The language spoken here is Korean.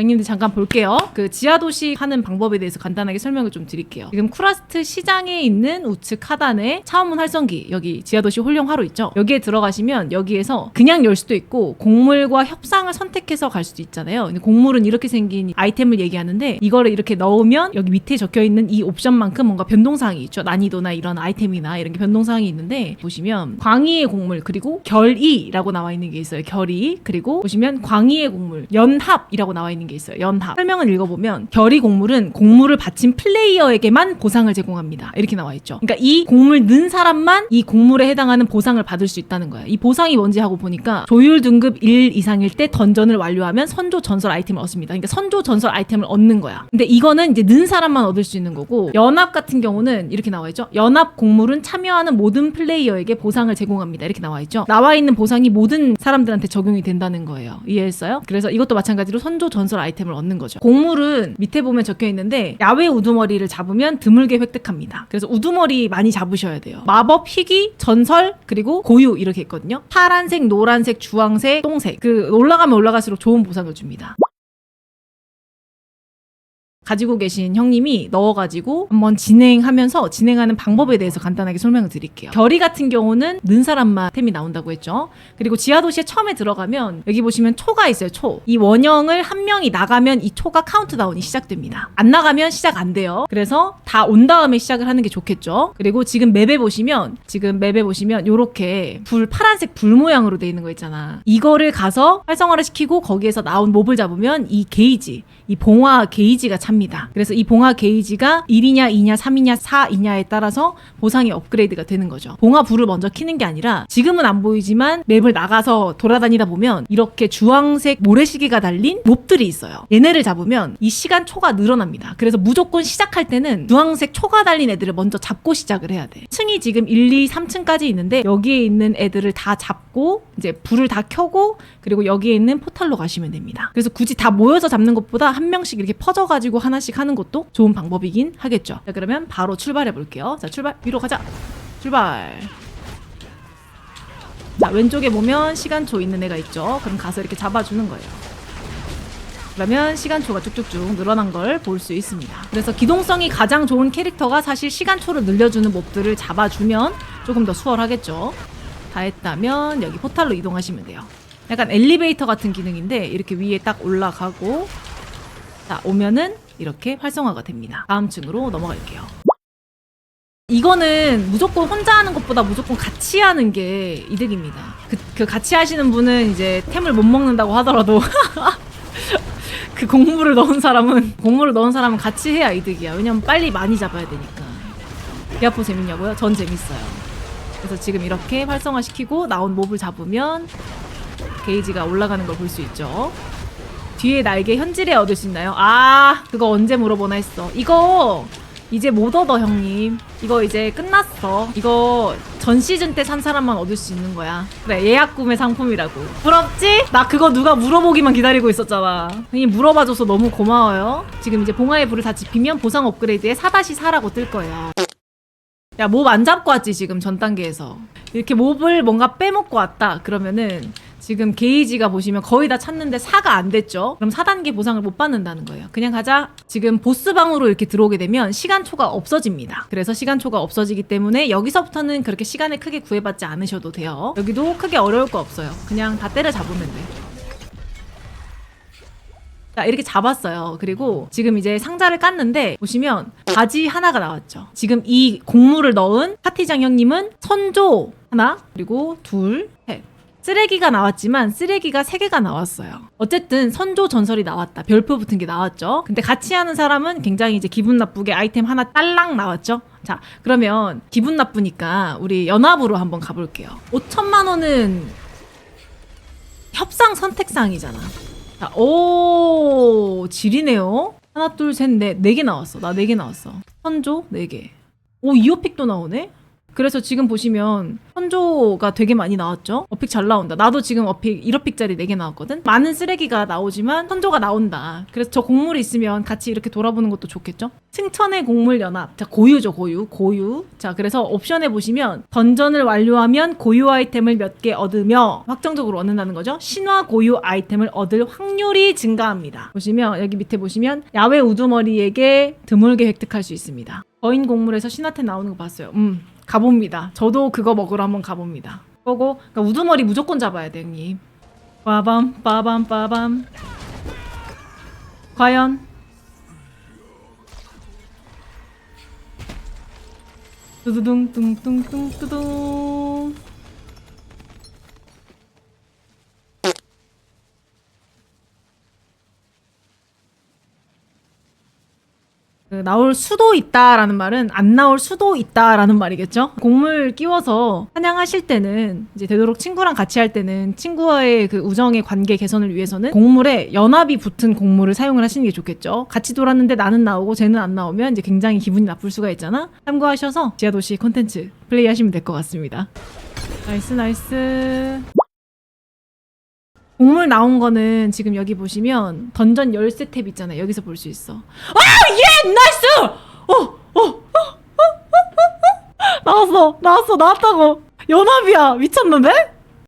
형님들 잠깐 볼게요. 그 지하도시 하는 방법에 대해서 간단하게 설명을 좀 드릴게요. 지금 쿠라스트 시장에 있는 우측 하단에 차원문 활성기 여기 지하도시 홀령화로 있죠. 여기에 들어가시면 여기에서 그냥 열 수도 있고 곡물과 협상을 선택해서 갈 수도 있잖아요. 근데 곡물은 이렇게 생긴 아이템을 얘기하는데 이거를 이렇게 넣으면 여기 밑에 적혀 있는 이 옵션만큼 뭔가 변동사항이 있죠. 난이도나 이런 아이템이나 이런 게 변동사항이 있는데 보시면 광희의 곡물 그리고 결이라고 나와 있는 게 있어요. 결이 그리고 보시면 광희의 곡물 연합이라고 나와 있는 게 있어요. 연합 설명을 읽어보면 결이 곡물은 곡물을 바친 플레이어에게만 보상을 제공합니다. 이렇게 나와 있죠. 그러니까 이 곡물 넣은 사람만 이 곡물에 해당하는 보상을 받을 수 있다는 거예요. 이 보상이 뭔지 하고 보니까 조율 등급 1 이상일 때 던전을 완료하면 선조 전설 아이템을 얻습니다. 그러니까 선조 전설 아이템을 얻는 거야. 근데 이거는 이제 넣은 사람만 얻을 수 있는 거고 연합 같은 경우는 이렇게 나와 있죠. 연합 곡물은 참여하는 모든 플레이어에게 보상을 제공합니다. 이렇게 나와 있죠. 나와 있는 보상이 모든 사람들한테 적용이 된다는 거예요. 이해했어요? 그래서 이것도 마찬가지로 선조 전설 아이템을 얻는 거죠. 곡물은 밑에 보면 적혀 있는데 야외 우두머리를 잡으면 드물게 획득합니다. 그래서 우두머리 많이 잡으셔야 돼요. 마법, 희귀, 전설, 그리고 고유 이렇게 있거든요. 파란색, 노란색, 주황색, 똥색. 그 올라가면 올라갈수록 좋은 보상을 줍니다. 가지고 계신 형님이 넣어가지고 한번 진행하면서 진행하는 방법에 대해서 간단하게 설명을 드릴게요. 결이 같은 경우는 는 사람만 템이 나온다고 했죠. 그리고 지하도시에 처음에 들어가면 여기 보시면 초가 있어요. 초. 이 원형을 한 명이 나가면 이 초가 카운트다운이 시작됩니다. 안 나가면 시작 안 돼요. 그래서 다 온 다음에 시작을 하는 게 좋겠죠. 그리고 지금 맵에 보시면 지금 맵에 보시면 요렇게 불 파란색 불 모양으로 돼 있는 거 있잖아. 이거를 가서 활성화를 시키고 거기에서 나온 몹을 잡으면 이 게이지, 이 봉화 게이지가 찹니다. 그래서 이 봉화 게이지가 1이냐, 2냐, 3이냐, 4이냐에 따라서 보상이 업그레이드가 되는 거죠. 봉화 불을 먼저 키는 게 아니라 지금은 안 보이지만 맵을 나가서 돌아다니다 보면 이렇게 주황색 모래시계가 달린 몹들이 있어요. 얘네를 잡으면 이 시간 초가 늘어납니다. 그래서 무조건 시작할 때는 주황색 초가 달린 애들을 먼저 잡고 시작을 해야 돼. 층이 지금 1, 2, 3층까지 있는데 여기에 있는 애들을 다 잡고 이제 불을 다 켜고 그리고 여기에 있는 포탈로 가시면 됩니다. 그래서 굳이 다 모여서 잡는 것보다 한 명씩 이렇게 퍼져가지고 하나씩 하는 것도 좋은 방법이긴 하겠죠. 자, 그러면 바로 출발해 볼게요. 자, 출발. 위로 가자. 출발. 자, 왼쪽에 보면 시간초 있는 애가 있죠. 그럼 가서 이렇게 잡아주는 거예요. 그러면 시간초가 쭉쭉쭉 늘어난 걸 볼 수 있습니다. 그래서 기동성이 가장 좋은 캐릭터가 사실 시간초를 늘려주는 몹들을 잡아주면 조금 더 수월하겠죠. 다 했다면 여기 포탈로 이동하시면 돼요. 약간 엘리베이터 같은 기능인데 이렇게 위에 딱 올라가고 자 오면은 이렇게 활성화가 됩니다. 다음 층으로 넘어갈게요. 이거는 무조건 혼자 하는 것보다 무조건 같이 하는 게 이득입니다. 그, 그 같이 하시는 분은 이제 템을 못 먹는다고 하더라도 그 곡물을 넣은 사람은 곡물을 넣은 사람은 같이 해야 이득이야. 왜냐면 빨리 많이 잡아야 되니까. 비아포 재밌냐고요? 전 재밌어요. 그래서 지금 이렇게 활성화시키고 나온 몹을 잡으면 게이지가 올라가는 걸 볼 수 있죠. 뒤에 날개 현질에 얻을 수 있나요? 아 그거 언제 물어보나 했어. 이거 이제 못 얻어 형님. 이거 이제 끝났어. 이거 전 시즌 때 산 사람만 얻을 수 있는 거야. 그래 예약 구매 상품이라고. 부럽지? 나 그거 누가 물어보기만 기다리고 있었잖아. 형님 물어봐줘서 너무 고마워요. 지금 이제 봉화의 불을 다 지피면 보상 업그레이드에 4-4라고 뜰 거예요. 야, 몹 안 잡고 왔지, 지금 전 단계에서. 이렇게 몹을 뭔가 빼먹고 왔다. 그러면은 지금 게이지가 보시면 거의 다 찼는데 4가 안 됐죠? 그럼 4단계 보상을 못 받는다는 거예요. 그냥 가자. 지금 보스방으로 이렇게 들어오게 되면 시간 초가 없어집니다. 그래서 시간 초가 없어지기 때문에 여기서부터는 그렇게 시간을 크게 구애받지 않으셔도 돼요. 여기도 크게 어려울 거 없어요. 그냥 다 때려 잡으면 돼. 자, 이렇게 잡았어요. 그리고 지금 이제 상자를 깠는데 보시면 바지 하나가 나왔죠. 지금 이 곡물을 넣은 파티장 형님은 선조 하나, 그리고 둘, 셋. 쓰레기가 나왔지만 쓰레기가 세 개가 나왔어요. 어쨌든 선조 전설이 나왔다. 별표 붙은 게 나왔죠. 근데 같이 하는 사람은 굉장히 이제 기분 나쁘게 아이템 하나 딸랑 나왔죠. 자, 그러면 기분 나쁘니까 우리 연합으로 한번 가볼게요. 5천만 원은 협상 선택사항이잖아. 자, 오, 질이네요. 하나, 둘, 셋, 넷. 네 개 나왔어. 나 네 개 나왔어. 선조, 네 개. 오, 이어픽도 나오네? 그래서 지금 보시면 선조가 되게 많이 나왔죠. 어픽 잘 나온다. 나도 지금 어픽 1어픽짜리 4개 나왔거든. 많은 쓰레기가 나오지만 선조가 나온다. 그래서 저 곡물이 있으면 같이 이렇게 돌아보는 것도 좋겠죠. 승천의 곡물 연합. 자, 고유죠, 고유. 고유. 자, 그래서 옵션에 보시면 던전을 완료하면 고유 아이템을 몇 개 얻으며 확정적으로 얻는다는 거죠. 신화 고유 아이템을 얻을 확률이 증가합니다. 보시면 여기 밑에 보시면 야외 우두머리에게 드물게 획득할 수 있습니다. 거인 곡물에서 신화템 나오는 거 봤어요. 음, 가봅니다. 저도 그거 먹으러 한번 가봅니다. 보고 그러니까 우두머리 무조건 잡아야 돼, 형님. 빠밤 빠밤 빠밤. 과연 두두둥 뚱뚱뚱 뚜둥. 그 나올 수도 있다라는 말은 안 나올 수도 있다라는 말이겠죠. 곡물 끼워서 사냥하실 때는 이제 되도록 친구랑 같이 할 때는 친구와의 그 우정의 관계 개선을 위해서는 곡물에 연합이 붙은 곡물을 사용을 하시는 게 좋겠죠. 같이 돌았는데 나는 나오고 쟤는 안 나오면 이제 굉장히 기분이 나쁠 수가 있잖아. 참고하셔서 지하도시 콘텐츠 플레이하시면 될 것 같습니다. 나이스 나이스. 곡물 나온 거는 지금 여기 보시면 던전 열쇠 탭 있잖아요. 여기서 볼 수 있어. 아, 예! 나이스! 어, 어, 어, 어, 어, 어. 나왔어. 나왔어. 나왔다고. 연합이야. 미쳤는데?